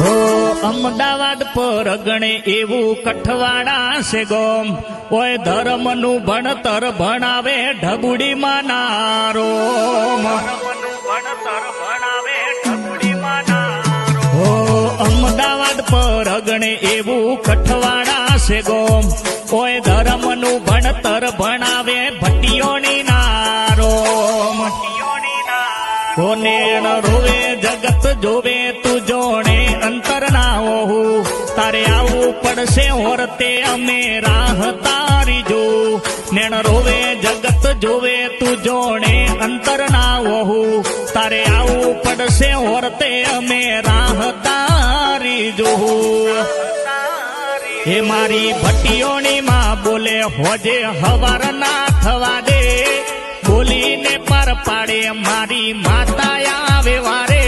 અમદાવાદ પર અગણે એવું કઠવાડા છે ગોમ. ઓય ધર્મનું ભણતર ભણાવે ઢબુડી માનારો અમદાવાદ પર અગણે એવું કઠવાડા છે ગોમ. ઓય ધર્મનું ભણતર ભણાવે ભટ્ટીઓની નારો. કોને રોવે જગત જોવે તું હોવું તારે આવું પડશે હોરતે અમે રાહ તારી જો. નેણ રોવે, જગત જોવે, તું જોણે અંતર ના હોવું તારે આવું પડશે હોરતે અમે રાહ તારી જો. હે મારી ભટ્ટીઓની માં બોલે, હોજે હવાર ના થવા દે બોલીને પર પાડે, મારી માતા આવે વાર.